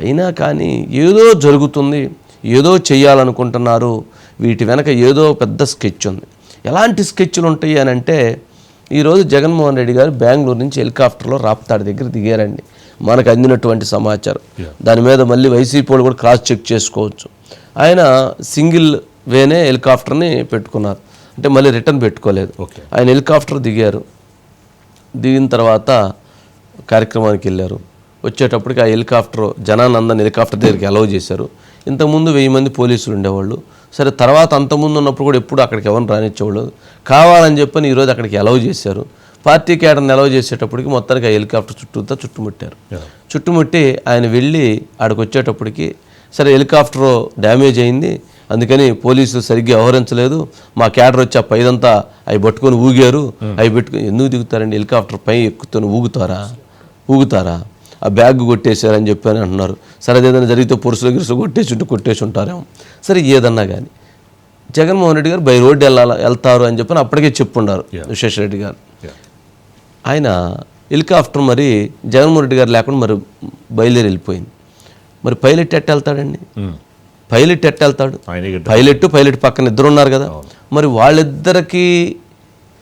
అయినా కానీ ఏదో జరుగుతుంది ఏదో చేయాలనుకుంటున్నారు వీటి వెనక ఏదో పెద్ద స్కెచ్ ఉంది. ఎలాంటి స్కెచ్లు ఉంటాయి అని అంటే ఈరోజు జగన్మోహన్ రెడ్డి గారు బెంగళూరు నుంచి హెలికాప్టర్లో రాప్తాడు దగ్గర దిగారండి. మనకు అందినటువంటి సమాచారం. దాని మీద మళ్ళీ వైసీపీ వాళ్ళు కూడా క్రాస్ చెక్ చేసుకోవచ్చు. ఆయన సింగిల్ వేనే హెలికాప్టర్ని పెట్టుకున్నారు. అంటే మళ్ళీ రిటర్న్ పెట్టుకోలేదు. ఆయన హెలికాప్టర్ దిగారు. దిగిన తర్వాత కార్యక్రమానికి వెళ్ళారు. వచ్చేటప్పటికి ఆ హెలికాప్టర్ జనాన్ని అందరిని హెలికాప్టర్ దగ్గరికి అలౌ చేశారు. ఇంతకుముందు వెయ్యి మంది పోలీసులు ఉండేవాళ్ళు. సరే తర్వాత అంతకుముందు ఉన్నప్పుడు కూడా ఎప్పుడు అక్కడికి ఎవరిని రానిచ్చేవాళ్ళు. కావాలని చెప్పని ఈరోజు అక్కడికి అలౌ చేశారు. పార్టీ కేడర్ని అలౌ చేసేటప్పటికి మొత్తానికి ఆ హెలికాప్టర్ చుట్టూతో చుట్టుముట్టారు. చుట్టుముట్టి ఆయన వెళ్ళి ఆడికి వచ్చేటప్పటికి సరే హెలికాప్టర్ డ్యామేజ్ అయింది. అందుకని పోలీసులు సరిగ్గా వ్యవహరించలేదు. మా క్యాడర్ వచ్చి ఆ పైదంతా అవి పట్టుకొని ఊగారు. అవి పెట్టుకొని ఎందుకు దిగుతారండి? హెలికాప్టర్ పై ఎక్కుతాను ఊగుతారా? ఊగుతారా? ఆ బ్యాగ్ కొట్టేశారని చెప్పని అంటున్నారు. సరే ఏదైనా జరిగితే పురుషులు గిరుసులు కొట్టేసి ఉంటే కొట్టేసి ఉంటారేమో సరే ఏదన్నా కానీ జగన్మోహన్ రెడ్డి గారు బై రోడ్డు వెళ్ళాల వెళ్తారు అని చెప్పని అప్పటికే చెప్పుండారు విశ్వేశ్వరరెడ్డి గారు. ఆయన హెలికాప్టర్ మరి జగన్మోహన్ రెడ్డి గారు లేకుండా మరి బయలుదేరి వెళ్ళిపోయింది. మరి పైలట్ ఎట్ట వెళ్తాడండి? పైలట్ ఎట్ట వెళ్తాడు? పైలట్ పైలట్ పక్కన ఇద్దరు ఉన్నారు కదా. మరి వాళ్ళిద్దరికి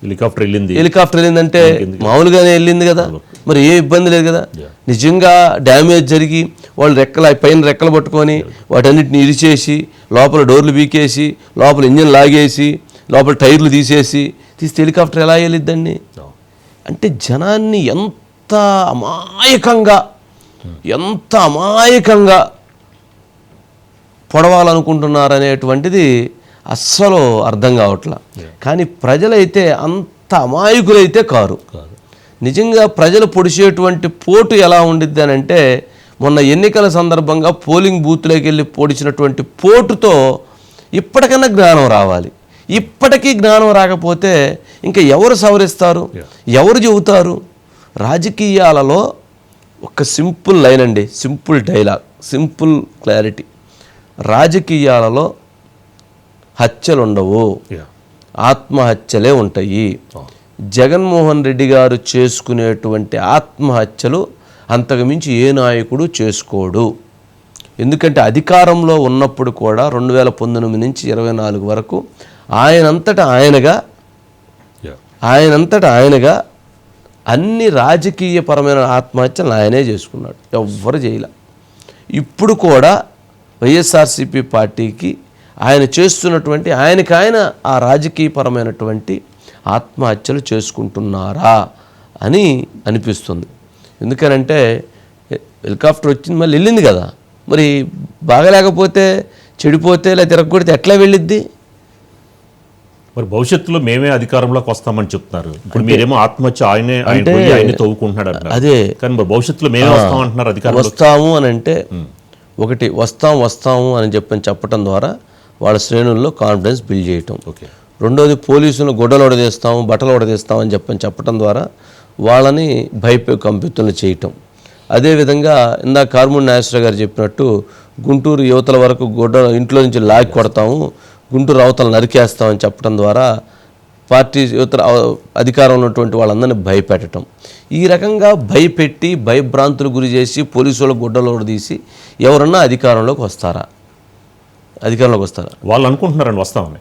హెలికాప్టర్ వెళ్ళింది. హెలికాప్టర్ వెళ్ళిందంటే మామూలుగానే వెళ్ళింది కదా. మరి ఏ ఇబ్బంది లేదు కదా. నిజంగా డ్యామేజ్ జరిగి వాళ్ళు రెక్కలు పైన రెక్కలు పట్టుకొని వాటన్నిటిని ఇరిచేసి లోపల డోర్లు బీకేసి లోపల ఇంజిన్ లాగేసి లోపల టైర్లు తీసేసి తీస్తే హెలికాప్టర్ ఎలా వెళ్ళిద్దండి? అంటే జనాన్ని ఎంత అమాయకంగా ఎంత అమాయకంగా పొడవాలనుకుంటున్నారనేటువంటిది అస్సలు అర్థం కావట్లా. కానీ ప్రజలైతే అంత అమాయకులైతే కారు. నిజంగా ప్రజలు పొడిచేటువంటి పోటు ఎలా ఉండిద్ది అని అంటే మొన్న ఎన్నికల సందర్భంగా పోలింగ్ బూత్లోకి వెళ్ళి పొడిచినటువంటి పోటుతో ఇప్పటికన్నా జ్ఞానం రావాలి. ఇప్పటికీ జ్ఞానం రాకపోతే ఇంకా ఎవరు సవరిస్తారు? ఎవరు చెబుతారు? రాజకీయాలలో ఒక సింపుల్ లైన్ అండి. Simple dialogue. Simple clarity. రాజకీయాలలో హత్యలు ఉండవు Yeah. ఆత్మహత్యలే ఉంటాయి. జగన్మోహన్ రెడ్డి గారు చేసుకునేటువంటి ఆత్మహత్యలు అంతకుమించి ఏ నాయకుడు చేసుకోడు. ఎందుకంటే అధికారంలో ఉన్నప్పుడు కూడా రెండు వేల పంతొమ్మిది నుంచి ఇరవై నాలుగు వరకు ఆయనంతట ఆయనగా. ఆయనంతట ఆయనగా అన్ని రాజకీయపరమైన ఆత్మహత్యలు ఆయనే చేసుకున్నాడు. ఎవ్వరు చేయలే. ఇప్పుడు కూడా వైఎస్ఆర్సీపీ పార్టీకి ఆయన చేస్తున్నటువంటి ఆయనకి ఆయన ఆ రాజకీయపరమైనటువంటి ఆత్మహత్యలు చేసుకుంటున్నారా అని అనిపిస్తుంది. ఎందుకనంటే హెలికాప్టర్ వచ్చింది మళ్ళీ వెళ్ళింది కదా. మరి బాగలేకపోతే చెడిపోతే లేదా తిరగకూడితే ఎట్లా వెళ్ళిద్ది? మరి భవిష్యత్తులో మేమే అధికారంలోకి వస్తామని చెప్తున్నారు. ఇప్పుడు మీరేమో ఆత్మహత్య ఆయనే ఆయన పోయి ఆయనే తవ్వుకుంటున్నాడు అదే. కానీ మరి భవిష్యత్తులో మేమే వస్తాం అంటున్నారు అధికారంలో వస్తాము అని అంటే ఒకటి వస్తాం వస్తాము అని చెప్పని చెప్పటం ద్వారా వాళ్ళ శ్రేణుల్లో కాన్ఫిడెన్స్ బిల్డ్ చేయటం. ఓకే. రెండోది పోలీసులు గుడ్డలు ఒడదీస్తాము బట్టలు ఒడదీస్తాం అని చెప్పని చెప్పటం ద్వారా వాళ్ళని భయపే కంపితులు చేయటం. అదేవిధంగా ఇందాక కార్మూడి నాగేశ్వర గారు చెప్పినట్టు గుంటూరు యువతల వరకు గుడ్డ ఇంట్లో నుంచి లాగి కొడతాము గుంటూరు అవతల నరికేస్తామని చెప్పడం ద్వారా పార్టీ యువతల అవ- అధికారంలో ఉన్నటువంటి వాళ్ళందరినీ భయపెట్టడం ఈ రకంగా భయపెట్టి భయభ్రాంతులు గురి చేసి పోలీసు వాళ్ళ గుడ్డలు తీసి ఎవరన్నా అధికారంలోకి వస్తారా? అధికారంలోకి వస్తారా. వాళ్ళు అనుకుంటున్నారండి వస్తామని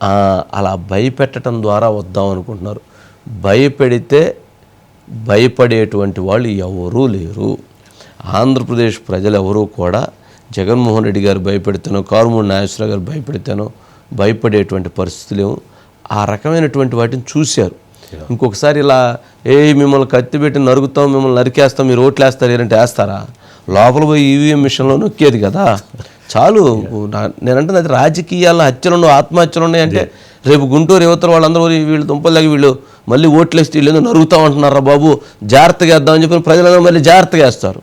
అలా భయపెట్టడం ద్వారా వద్దాం అనుకుంటున్నారు. భయపెడితే భయపడేటువంటి వాళ్ళు ఎవరూ లేరు. ఆంధ్రప్రదేశ్ ప్రజలు ఎవరూ కూడా జగన్మోహన్ రెడ్డి గారు భయపెడితేనో కారుమూడి నాగేశ్వర గారు భయపెడితేనో భయపడేటువంటి పరిస్థితులు ఆ రకమైనటువంటి వాటిని చూశారు. ఇంకొకసారి ఇలా ఏ మిమ్మల్ని కత్తి పెట్టి నరుకుతాం మిమ్మల్ని నరికేస్తాం మీరు ఓట్లు వేస్తారు ఏంటంటే వేస్తారా? లోపల పోయి ఈవీఎం మిషన్లో నొక్కేది కదా. చాలు నేనంటే అది రాజకీయాల్లో హత్యలు ఆత్మహత్యలు ఉన్నాయి అంటే రేపు గుంటూరు యువతలు వాళ్ళందరూ "ఓరి వీళ్ళు దుంపలాగి వీళ్ళు మళ్ళీ ఓట్లు వేస్తే వీళ్ళు నరుగుతాం అంటున్నారా బాబు జాగ్రత్తగా వేద్దామని చెప్పి ప్రజలందరూ మళ్ళీ జాగ్రత్తగా వేస్తారు.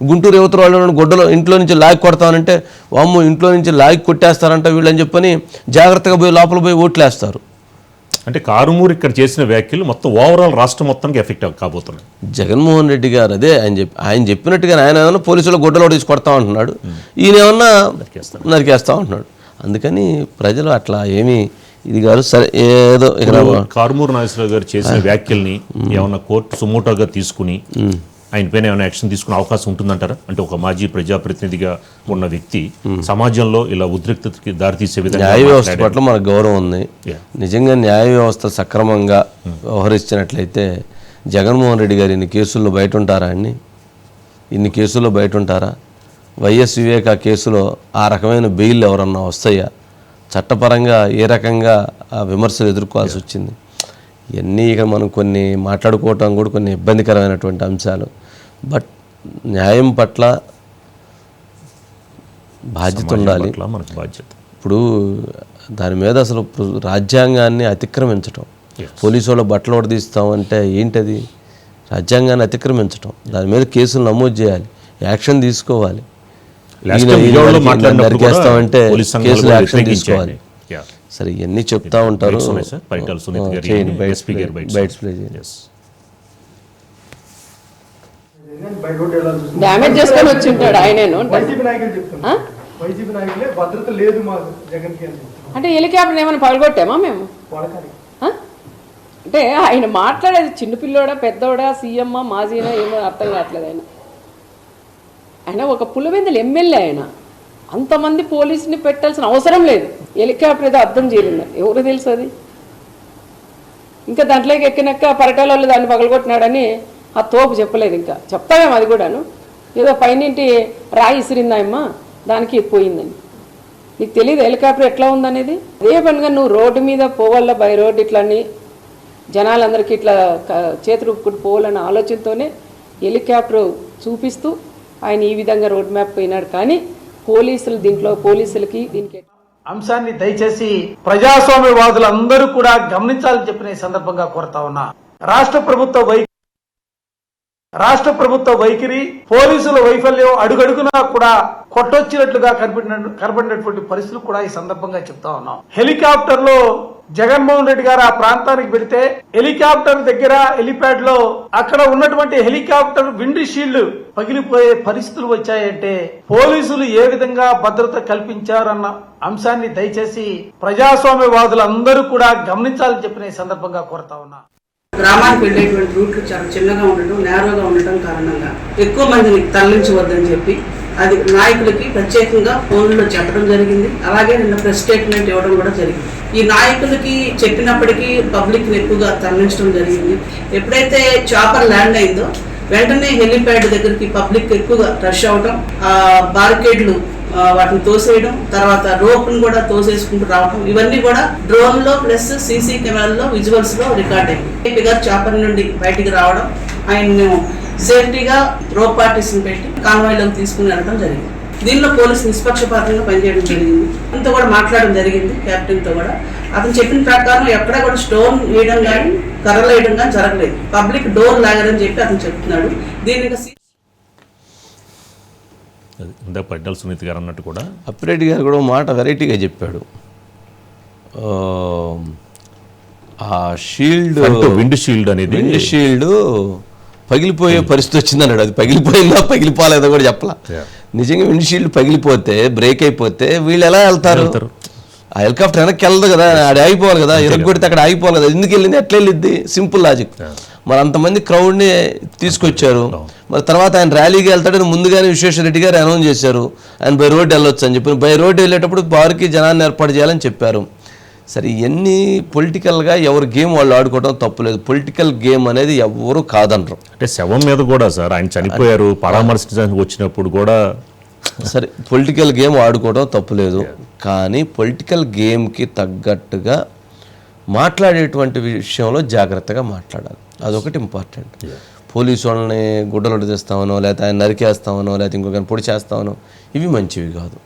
గుంటూరు యువతల వాళ్ళు గుడ్డలో ఇంట్లో నుంచి లాగి కొడతామంటే వామ్మో ఇంట్లో నుంచి లాగి కొట్టేస్తారంట వీళ్ళని చెప్పని జాగ్రత్తగా పోయి లోపల పోయి ఓట్లు వేస్తారు అంటే కారుమూరు ఇక్కడ చేసిన వ్యాఖ్యలు మొత్తం ఓవరాల్ రాష్ట్రం మొత్తానికి ఎఫెక్ట్ కాబోతున్నాయి. జగన్మోహన్ రెడ్డి గారు అదే ఆయన చెప్పి ఆయన చెప్పినట్టుగా ఆయన ఏమన్నా పోలీసులు గుడ్డలో తీసి కొడతా అంటున్నాడు. ఈయన ఏమన్నా నరికేస్తా ఉంటున్నాడు అందుకని ప్రజలు అట్లా ఏమీ ఇది గారు సరే ఏదో కారుమూరు నాగేశ్వరరావు గారు చేసిన వ్యాఖ్యల్ని ఏమన్నా కోర్టు సుమోటోగా తీసుకుని ఆయన పైన ఏమైనా యాక్షన్ తీసుకునే అవకాశం ఉంటుందంటారా? అంటే ఒక మాజీ ప్రజాప్రతినిధిగా ఉన్న వ్యక్తి సమాజంలో ఇలా ఉద్రిక్తతకి దారితీసే విధంగా న్యాయ వ్యవస్థ పట్ల మనకు గౌరవం ఉంది. నిజంగా న్యాయ వ్యవస్థ సక్రమంగా వ్యవహరించినట్లయితే జగన్మోహన్ రెడ్డి గారు ఇన్ని కేసుల్లో బయట ఉంటారా అండి? ఇన్ని కేసుల్లో బయట ఉంటారా వైఎస్ వివేక కేసులో ఆ రకమైన బెయిల్ ఎవరన్నా వస్తాయా? చట్టపరంగా ఏ రకంగా ఆ విమర్శలు ఎదుర్కోవాల్సి వచ్చింది? ఇవన్నీ ఇక మనం కొన్ని మాట్లాడుకోవటం కూడా కొన్ని ఇబ్బందికరమైనటువంటి అంశాలు. బట్ న్యాయం పట్ల బాధ్యత ఉండాలి. మనకు బాధ్యత. ఇప్పుడు దాని మీద అసలు రాజ్యాంగాన్ని అతిక్రమించటం. పోలీసు వాళ్ళు బట్టలు తీస్తాం అంటే ఏంటది? రాజ్యాంగాన్ని అతిక్రమించటం. దాని మీద కేసులు నమోదు చేయాలి. యాక్షన్ తీసుకోవాలి. నరికేస్తామంటే కేసులు యాక్షన్. తీసుకోవాలి. సరే ఇవన్నీ చెప్తా ఉంటారు. Bites మా జగన్కి అని చెప్తున్నారు అంటే హెలికాప్టర్ ఏమైనా పగలగొట్టామా మేము? అంటే ఆయన మాట్లాడేది చిన్నపిల్లోడా పెద్దోడా సీఎమ్మా మాజీనా ఏమో అర్థం కావట్లేదు ఆయన. ఆయన ఒక పులివెందులు ఎమ్మెల్యే ఆయన. అంతమంది పోలీసుని పెట్టాల్సిన అవసరం లేదు. హెలికాప్టర్ ఏదో అర్థం చేయలేదు. ఎవరు తెలుసు అది? ఇంకా దాంట్లోకి ఎక్కినాక పరటాల వాళ్ళు దాన్ని పగలగొట్టినాడని ఆ తోపు చెప్పలేదు ఇంకా. చెప్తామేమో అది కూడాను. ఏదో పైనింటి రాయి ఇసిరిందాయమ్మా దానికి పోయిందని. నీకు తెలియదు హెలికాప్టర్ ఎట్లా ఉందనేది? అదే పనిగా నువ్వు రోడ్డు మీద పోవాల బై రోడ్ ఇట్లని జనాలందరికీ ఇట్లా చేతులు పోవాలన్న ఆలోచనతోనే హెలికాప్టర్ చూపిస్తూ ఆయన ఈ విధంగా రోడ్ మ్యాప్ పోయినాడు. కానీ పోలీసులు దీంట్లో పోలీసులకి దీనికి అంశాన్ని దయచేసి ప్రజాస్వామ్యవాదులందరూ కూడా గమనించాలని చెప్పిన సందర్భంగా కోరుతా ఉన్నా. రాష్ట్ర ప్రభుత్వ వై రాష్ట్ర ప్రభుత్వ వైఖరి పోలీసుల వైఫల్యం అడుగడుగునా కూడా కొట్టొచ్చినట్లుగా కనపడిన కనపడినటువంటి పరిస్థితులు కూడా ఈ సందర్భంగా చెప్తా ఉన్నాం. హెలికాప్టర్లో జగన్మోహన్ రెడ్డి గారు ఆ ప్రాంతానికి వెళితే హెలికాప్టర్ దగ్గర హెలిప్యాడ్లో అక్కడ ఉన్నటువంటి హెలికాప్టర్ విండ్ షీల్డ్ పగిలిపోయే పరిస్థితులు వచ్చాయంటే పోలీసులు ఏ విధంగా భద్రత కల్పించారన్న అంశాన్ని దయచేసి ప్రజాస్వామ్యవాదులందరూ కూడా గమనించాలని చెప్పిన ఈ సందర్భంగా కోరుతా ఉన్నా. గ్రామానికి వెళ్ళేటువంటి రూట్లు చాలా చిన్నగా ఉండటం నేరోగా ఉండటం కారణంగా ఎక్కువ మందిని తరలించవద్దని చెప్పి అది నాయకులకి ప్రత్యేకంగా ఫోన్లో చెప్పడం జరిగింది. అలాగే నిన్న ప్రెస్ స్టేట్మెంట్ ఇవ్వడం కూడా జరిగింది. ఈ నాయకులకి చెప్పినప్పటికీ పబ్లిక్ ఎక్కువగా తరలించడం జరిగింది. ఎప్పుడైతే చాపర్ ల్యాండ్ అయిందో వెంటనే హెలిప్యాడ్ దగ్గరికి పబ్లిక్ ఎక్కువగా రష్ అవడం ఆ బారికేడ్లు వాటిని తోసేయడం తర్వాత రోప్ను కూడా తోసేసుకుంటూ రావడం ఇవన్నీ కూడా డ్రోన్లో ప్లస్ సీసీ కెమెరాల్లో విజువల్స్లో రికార్డ్ అయింది ఏపీ చాపర్ నుండి బయటికి రావడం ఆయన్ను సేఫ్టీగా రోప్ పార్టీస్ని పెట్టి కాన్వాయ్లోకి తీసుకుని వెళ్ళడం జరిగింది. దీనిలో పోలీసు నిష్పక్షపాతంగా పనిచేయడం జరిగింది. అంతా కూడా మాట్లాడడం జరిగింది కెప్టెన్తో కూడా. అతను చెప్పిన ప్రకారం ఎక్కడ కూడా స్టోన్ వేయడం కానీ కర్రలు వేయడం కానీ జరగలేదు. పబ్లిక్ డోర్ లాగరని చెప్పి అతను చెప్తున్నాడు. దీనికి ఇందాక పరిటాల సునీత్ గారు అన్నట్టు కూడా. అప్పిరెడ్డి గారు కూడా మాట వెరైటీగా చెప్పాడు. ఆ, షీల్డ్ విండ్ షీల్డ్ అనేది విండ్ షీల్డ్ పగిలిపోయే పరిస్థితి వచ్చింది అన్నాడు అది పగిలిపోయిందా పగిలిపోలేదో కూడా చెప్పలా. నిజంగా విండ్ షీల్డ్ పగిలిపోతే బ్రేక్ అయిపోతే వీళ్ళు ఎలా వెళ్తారు? వెళ్తారు? ఆ హెలికాప్టర్ వెనక్కి వెళ్ళదు కదా ఆడ ఆగిపోవాలి కదా ఎరగొడితే అక్కడ ఆగిపోవాలి కదా ఎందుకు వెళ్ళింది? ఎట్లా వెళ్ళిద్ది సింపుల్ లాజిక్ మరి అంతమంది క్రౌడ్ని తీసుకొచ్చారు. మరి తర్వాత ఆయన ర్యాలీకి వెళ్తాడని ముందుగానే విశ్వేశ్వరరెడ్డి గారు అనౌన్స్ చేశారు. ఆయన బై రోడ్ వెళ్ళొచ్చు అని చెప్పి. బై రోడ్ వెళ్ళేటప్పుడు బారుకి జనాన్ని ఏర్పాటు చేయాలని చెప్పారు. సరే ఇవన్నీ పొలిటికల్గా ఎవరి గేమ్ వాళ్ళు ఆడుకోవడం తప్పులేదు. పొలిటికల్ గేమ్ అనేది ఎవరు కాదనరు. అంటే శవం మీద కూడా సార్ ఆయన చనిపోయారు పరామర్శించడానికి వచ్చినప్పుడు కూడా సరే పొలిటికల్ గేమ్ ఆడుకోవడం తప్పులేదు. కానీ పొలిటికల్ గేమ్కి తగ్గట్టుగా మాట్లాడేటువంటి విషయంలో జాగ్రత్తగా మాట్లాడాలి. అదొకటి ఇంపార్టెంట్. పోలీసు వాళ్ళని గుడ్డలు తీస్తామనో లేకపోతే ఆయన నరికేస్తామనో లేకపోతే ఇంకొకరిని పొడి చేస్తామనో ఇవి మంచివి కాదు.